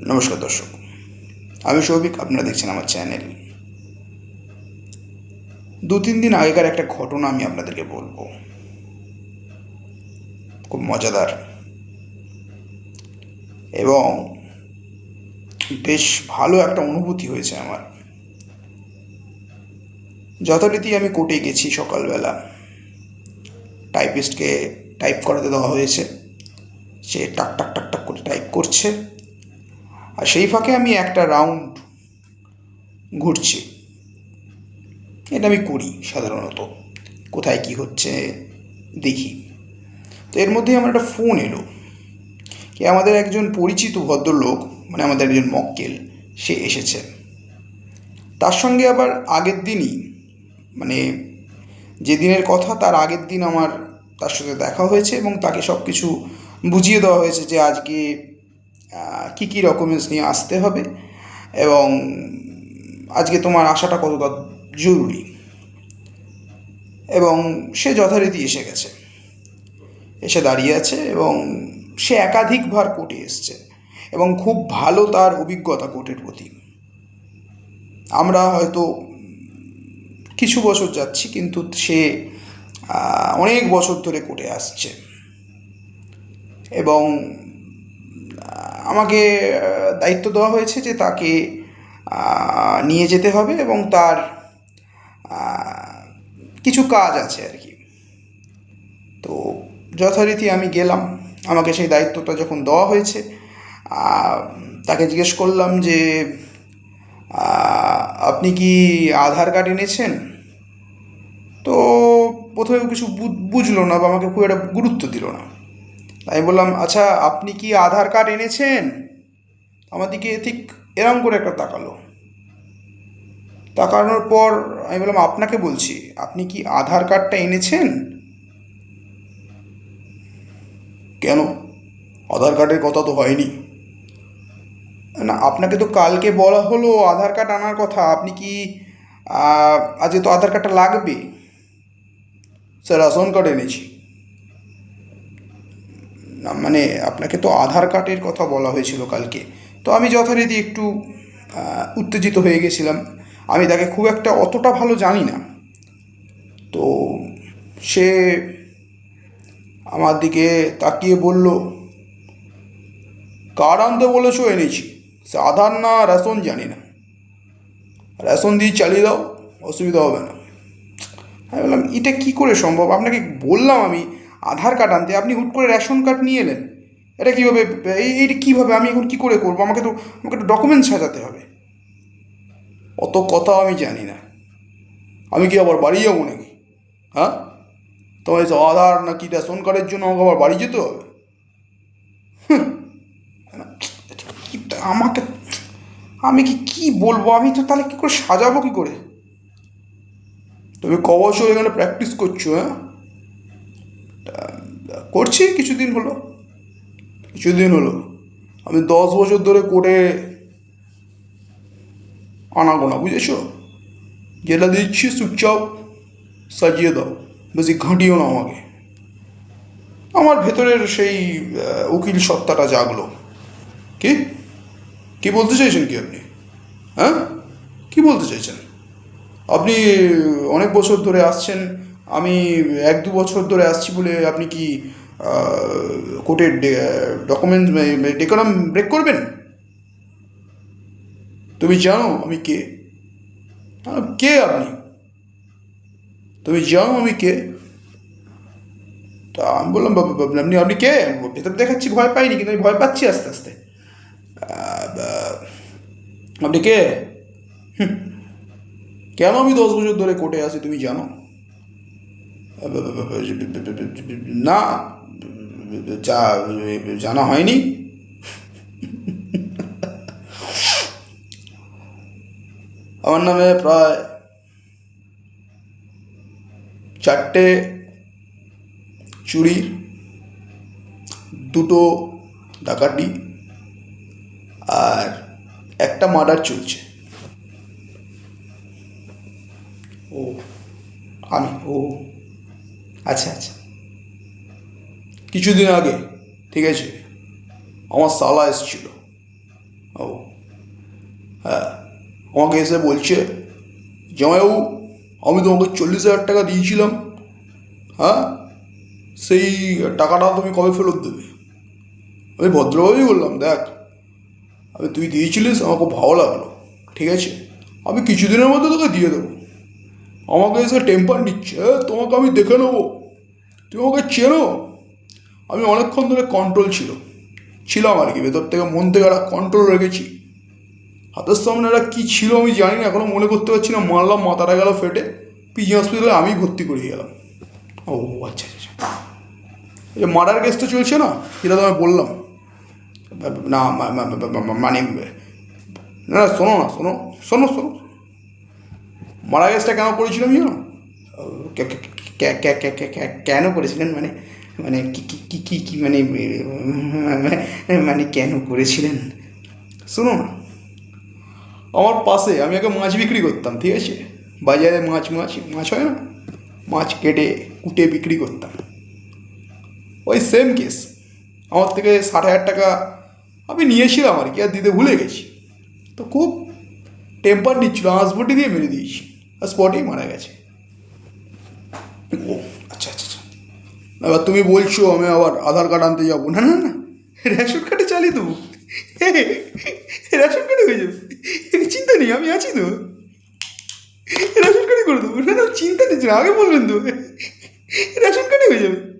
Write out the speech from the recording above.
নমস্কার দর্শক, আমি সৌভিক, আপনারা দেখছেন আমার চ্যানেল। দু তিন দিন আগেকার একটা ঘটনা আমি আপনাদেরকে বলব। খুব মজাদার। এবং বেশ ভালো একটা অনুভূতি হয়েছে আমার। যথারীতি আমি কোর্টে গেছি সকালবেলা। টাইপিস্টকে টাইপ করাতে দেওয়া হয়েছে। সে টাক টাক টাক টাক করে টাইপ করছে। আর সেই ফাঁকে আমি একটা রাউন্ড ঘুরছি। এটা আমি করি সাধারণত। কোথায় কি হচ্ছে দেখি। তো এর মধ্যে আমার একটা ফোন এলো। কি আমাদের একজন পরিচিত ভদ্রলোক মানে আমাদের একজন মক্কেল, সে এসেছে। তার সঙ্গে আবার আগের দিনই মানে যে দিনের কথা তার আগের দিন আমার তার সাথে দেখা হয়েছে এবং তাকে সব কিছু বুঝিয়ে দেওয়া হয়েছে যে আজকে কী কী ডকুমেন্টস নিয়ে আসতে হবে এবং আজকে তোমার আসাটা কতটা জরুরি? এবং সে যথারীতি এসে গেছে। এসে দাঁড়িয়ে আছে এবং সে একাধিকবার কোর্টে এসছে এবং খুব ভালো তার অভিজ্ঞতা কোর্টের প্রতি। আমরা হয়তো কিছু বছর যাচ্ছি কিন্তু সে অনেক বছর ধরে কোর্টে আসছে। এবং আমাকে দায়িত্ব দেওয়া হয়েছে যে তাকে নিয়ে যেতে হবে এবং তার কিছু কাজ আছে আর কি। তো যথারীতি আমি গেলাম। আমাকে সেই দায়িত্বটা যখন দেওয়া হয়েছে তাকে জিজ্ঞেস করলাম যে আপনি কি আধার কার্ড এনেছেন? তো প্রথমে কিছু বুঝলো না বা আমাকে খুব একটা গুরুত্ব দিল না। আমি বললাম আচ্ছা আপনি কি আধার কার্ড এনেছেন? আমার দিকে ঠিক এরম করে একটা তাকালো। তাকানোর পর আমি বললাম, আপনাকে বলছি, আপনি কি আধার কার্ডটা এনেছেন? কেন? আধার কার্ডের কথা তো হয়নি। না, আপনাকে তো কালকে বলা হলো আধার কার্ড আনার কথা, আপনি কি আজকে তো আধার কার্ডটা লাগবে? স্যার রেশন কার্ড এনেছি। মানে আপনাকে তো আধার কার্ডের কথা বলা হয়েছিল কালকে। তো আমি যথারীতি একটু উত্তেজিত হয়ে গেছিলাম। আমি তাকে খুব একটা অতটা ভালো জানি না। তো সে আমার দিকে তাকিয়ে বলল, কার আনতে বলেছ এনেছি? সে আধার না রেশন জানি না। রেশন দিয়ে চালিয়ে দাও, অসুবিধা হবে না। আমি বললাম, এটা কী করে সম্ভব? আপনাকে বললাম আমি আধার কার্ড আনতে আপনি হুট করে রেশন কার্ড নিয়ে এলেন। এটা কীভাবে এইটা কীভাবে, আমি এখন কী করে করব? আমাকে তো আমাকে তো ডকুমেন্ট সাজাতে হবে। অত কথা আমি জানি না। আমি কি আবার বাড়ি যাব নাকি? হ্যাঁ? তোমার আধার নাকি রেশন কার্ডের জন্য আমাকে আবার বাড়ি যেতে হবে? আমাকে, আমি কি কি বলব? আমি তো তাহলে কী করে সাজাবো কী করে? তুমি ক বছর এখানে প্র্যাকটিস করছ হ্যাঁ? করছি, কিছুদিন হলো। কিছুদিন হলো। আমি দশ বছর ধরে কোর্টে আনাগোনা, বুঝেছ? যেটা দিচ্ছি, চুপচাপ সাজিয়ে দাও। বেশি ঘাঁটিও না আমাকে। আমার ভেতরের সেই উকিল সত্তাটা জাগলো। কি? কি বলতে চাইছেন কি আপনি? হ্যাঁ? কি বলতে চাইছেন? আপনি অনেক বছর ধরে আসছেন, আমি এক দু বছর ধরে আসছি বলে আপনি কি কোর্টের ডকুমেন্টস ডেকোরাম ব্রেক করবেন? তুমি জানো আমি কে? কে আপনি? তুমি জানো আমি কে? তা আমি বললাম "বাবা, বাবা, আপনি আপনি কে? ভেতর দেখাচ্ছি ভয় পাইনি কিন্তু আমি ভয় পাচ্ছি আস্তে আস্তে। আপনি কে? কেন আমি দশ বছর ধরে কোর্টে আছি তুমি জানো? না। যা জানা হয়নি। আমার নামে প্রায় চারটে চুরি দুটো ডাকাতি আর একটা মার্ডার চলছে। ও। আমি। ও আচ্ছা আচ্ছা। কিছুদিন আগে ঠিক আছে? আমার সালা এসেছিল। ও হ্যাঁ আমাকে এসে বলছে জামাইবাবু আমি তোমাকে চল্লিশ হাজার টাকা দিয়েছিলাম হ্যাঁ? সেই টাকাটা তুমি কবে ফেরত দেবে? আমি ভদ্রভাবেই বললাম দেখ আমি তুই দিয়েছিলিস আমার খুব ভালো লাগল ঠিক আছে? আমি কিছুদিনের মধ্যে তোকে দিয়ে দেবো। আমাকে এসে টেম্পার নিচ্ছে "এ, তোমাকে আমি দেখে নেব। তুমি আমাকে চেনো? আমি অনেকক্ষণ ধরে কন্ট্রোল ছিল। ছিলাম আর কি ভেতর থেকে মন থেকে একটা কন্ট্রোল রেখেছি। হাতের সামনে একটা কী ছিল আমি জানি না এখনও মনে করতে পারছি না মারলাম মাথাটা গেল ফেটে পিজি হসপিটালে আমি ভর্তি করিয়ে গেলাম। ও আচ্ছা আচ্ছা আচ্ছা। এই যে মার্ডার তো চলছে না যেটা তো আমি বললাম। না মানে না না, শোনো না শোনো শোনো শোনো। মারা কেসটা কেন করেছিলাম জানো? কেন করেছিলেন মানে? মানে কি কি কি কি মানে মানে কেন করেছিলেন? শোনো না। আমার পাশে আমি আগে মাছ বিক্রি করতাম, ঠিক আছে? বাজারে মাছ মাছ মাছ হয় না? মাছ কেটে, কুটে বিক্রি করতাম। ওই সেম কেস আমার থেকে ষাট হাজার টাকা আমি নিয়েছিলাম আর কি, আর দিতে ভুলে গেছি। তো খুব টেম্পার নিচ্ছিল হাঁসবটি দিয়ে মেরে দিয়েছি, আর স্পটেই মারা গেছে। ও এবার তুমি বলছো আমি আবার আধার কার্ড আনতে যাব। না না না রেশন কার্ডে চালিয়ে দেবো। রেশন কার্ডে হয়ে যাবে। চিন্তা নেই, আমি আছি তো। রেশন কার্ডে করে দেবো। না চিন্তা নিচ্ছে আগে বলবেন তো। রেশন কার্ডে হয়ে যাবে।